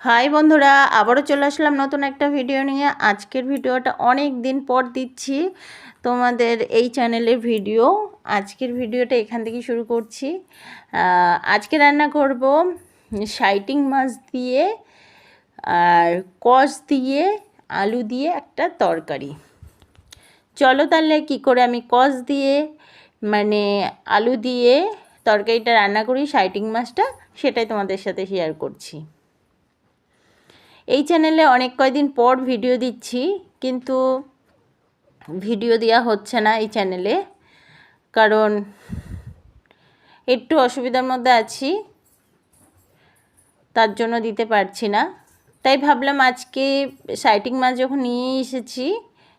High বন্ধুরা, আবারও চলে আসলাম নতুন একটা ভিডিও নিয়ে। আজকের ভিডিওটা অনেক দিন পর দিচ্ছি তোমাদের এই চ্যানেলের ভিডিও। আজকের ভিডিওটা এখান থেকে শুরু করছি। আজকে রান্না করব সাইটিং মাছ দিয়ে আর কষ দিয়ে আলু দিয়ে একটা তরকারি। চলো তাহলে কি করে আমি কষ দিয়ে মানে আলু দিয়ে তরকারিটা রান্না করি, সাইটিং মাছটা, সেটাই তোমাদের সাথে শেয়ার করছি। এই চ্যানেলে অনেক কয়দিন পর ভিডিও দিচ্ছি, কিন্তু ভিডিও দেওয়া হচ্ছে না এই চ্যানেলে। কারণ একটু অসুবিধার মধ্যে আছি, তার জন্য দিতে পারছি না। তাই ভাবলাম আজকে সাইটিং মাছ যখন নিয়ে এসেছি,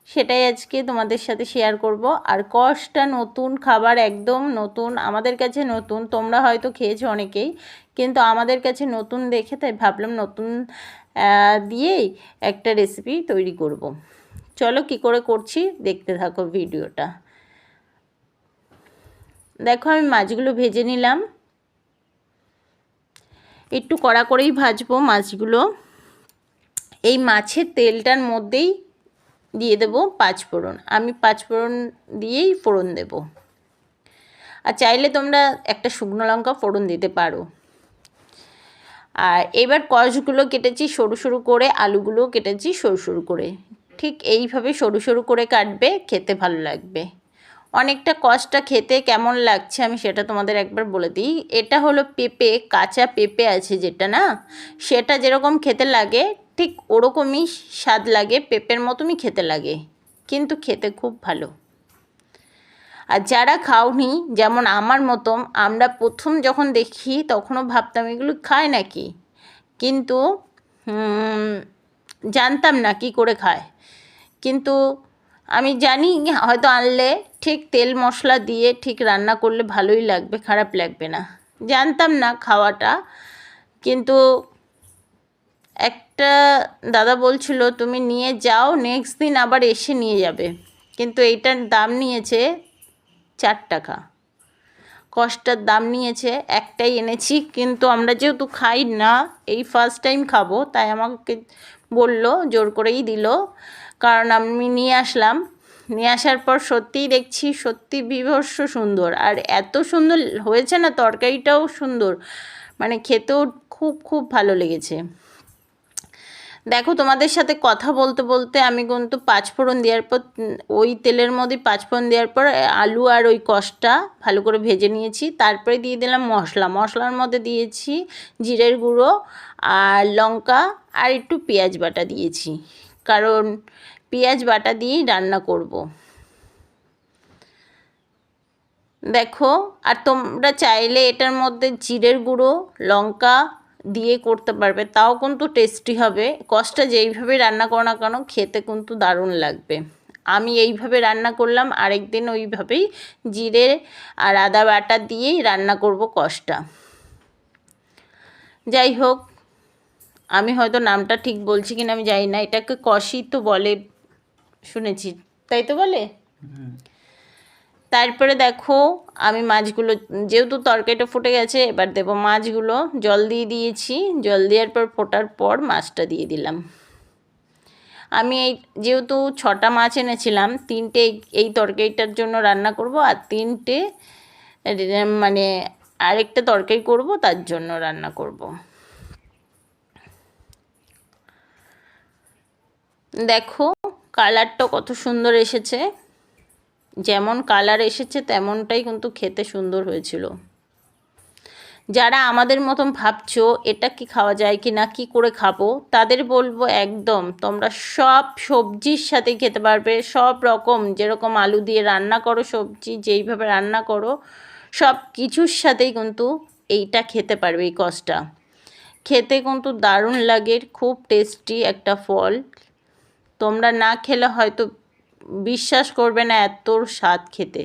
সেটাই আজকে তোমাদের সাথে শেয়ার করব। আর কষটা নতুন, খাবার একদম নতুন, আমাদের কাছে নতুন, তোমরা হয়তো খেয়েছো অনেকেই, কিন্তু আমাদের কাছে নতুন দেখে তাই ভাবলাম নতুন দিয়েই একটা রেসিপি তৈরি করব। চলো কি করে করছি দেখতে থাকো ভিডিওটা দেখো আমি মাছগুলো ভেজে নিলাম। একটু কড়া করেই ভাজবো মাছগুলো। এই মাছের তেলটার মধ্যেই দিয়ে দেব পাঁচ ফোড়ন আমি পাঁচ ফোড়ন দিয়েই ফোড়ন দেব। আর চাইলে তোমরা একটা শুকনো লঙ্কা ফোড়ন দিতে পারো। আর এবার কষগুলো কেটেছি সরু সরু করে আলুগুলো কেটেছি সরু সরু করে। ঠিক এইভাবে সরু সরু করে কাটবে, খেতে ভালো লাগবে। অনেকটা কষটা খেতে কেমন লাগছে আমি সেটা তোমাদের একবার বলে দিই। এটা হলো পেঁপে, কাঁচা পেঁপে আছে যেটা না, সেটা যেরকম খেতে লাগে, ঠিক ওরকমই স্বাদ লাগে, পেঁপের মতনই খেতে লাগে। কিন্তু খেতে খুব ভালো। আর যারা খাওনি, যেমন আমার মতন, আমরা প্রথম যখন দেখি, তখনও ভাবতাম, এগুলো খায় নাকি? কিন্তু জানতাম না কি করে খায়। কিন্তু আমি জানি, হয়তো আনলে ঠিক তেল মশলা দিয়ে ঠিক রান্না করলে ভালোই লাগবে, খারাপ লাগবে না। জানতাম না খাওয়াটা। কিন্তু একটা দাদা বলছিল, তুমি নিয়ে যাও নেক্সট দিন আবার এসে নিয়ে যাবে। কিন্তু এইটার দাম নিয়েছে চার টাকা। কষ্টার দাম নিয়েছে, একটাই এনেছি, কিন্তু আমরা যেহেতু খাই না, এই ফার্স্ট টাইম খাব, তাই আমাকে বলল, জোর করেই দিল। কারণ আমি নিয়ে আসলাম। নিয়ে আসার পর সত্যিই দেখছি, সত্যি বিভৎস সুন্দর। আর এত সুন্দর হয়েছে না, তরকারিটাও সুন্দর। মানে খেতেও খুব খুব ভালো লেগেছে। দেখো, তোমাদের সাথে কথা বলতে বলতে আমি কিন্তু পাঁচফোড়ন দেওয়ার পর ওই তেলের মধ্যে পাঁচফোড়ন দেওয়ার পর আলু আর ওই কষটা ভালো করে ভেজে নিয়েছি। তারপরে দিয়ে দিলাম মশলা। মশলার মধ্যে দিয়েছি জিরের গুঁড়ো আর লঙ্কা আর একটু পেঁয়াজ বাটা দিয়েছি। কারণ পেঁয়াজ বাটা দিয়েই রান্না করব। দেখো, আর তোমরা চাইলে এটার মধ্যে জিরের গুঁড়ো, লঙ্কা দিয়ে করতে পারবে, তাও কিন্তু টেস্টি হবে। কষটা যেইভাবে রান্না করো না কেন, খেতে কিন্তু দারুণ লাগবে। আমি এইভাবে রান্না করলাম, আরেকদিন ওইভাবেই জিরে আর আদা বাটা দিয়েই রান্না করব কষটা যাই হোক, আমি হয়তো নামটা ঠিক বলছি কিনা আমি জানি না, এটাকে কষই তো বলে শুনেছি, তাই তো বলে? তারপরে দেখো, আমি মাছগুলো, যেহেতু তরকারিটা ফুটে গেছে, এবার দেবো মাছগুলো। জল দিয়ে দিয়েছি। জল দেওয়ার পর, ফোটার পর মাছটা দিয়ে দিলাম। আমি এই, যেহেতু ছটা মাছ এনেছিলাম, তিনটে এই- তরকারিটার জন্য রান্না করব আর তিনটে মানে আরেকটা তরকারি করব, তার জন্য রান্না করব। দেখো, কালারটা কত সুন্দর এসেছে। যেমন কালার এসেছে তেমনটাই কিন্তু খেতে সুন্দর হয়েছিল। যারা আমাদের মতন ভাবছ, এটা কি খাওয়া যায় কি না, কি করে খাব, তাদের বলব একদম, তোমরা সব সবজির সাথে খেতে পারবে, সব রকম, যেরকম আলু দিয়ে রান্না করো সবজি, যেইভাবে রান্না করো, সব কিছুর সাথেই কিন্তু এইটা খেতে পারবে এই কষটা খেতে কিন্তু দারুণ লাগে, খুব টেস্টি একটা ফল। তোমরা না খেলে হয়তো বিশ্বাস করবে না এত স্বাদ খেতে।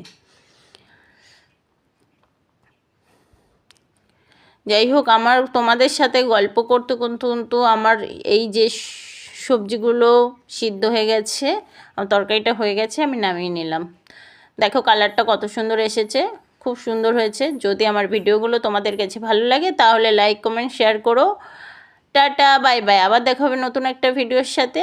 যাই হোক, আমার তোমাদের সাথে গল্প করতে কিন্তু আমার এই যে সবজিগুলো সিদ্ধ হয়ে গেছে, আমার তরকারিটা হয়ে গেছে, আমি নামিয়ে নিলাম। দেখো কালারটা কত সুন্দর এসেছে, খুব সুন্দর হয়েছে। যদি আমার ভিডিওগুলো তোমাদের কাছে ভালো লাগে, তাহলে লাইক কমেন্ট শেয়ার করো। টাটা বাই বাই আবার দেখা হবে নতুন একটা ভিডিওর সাথে।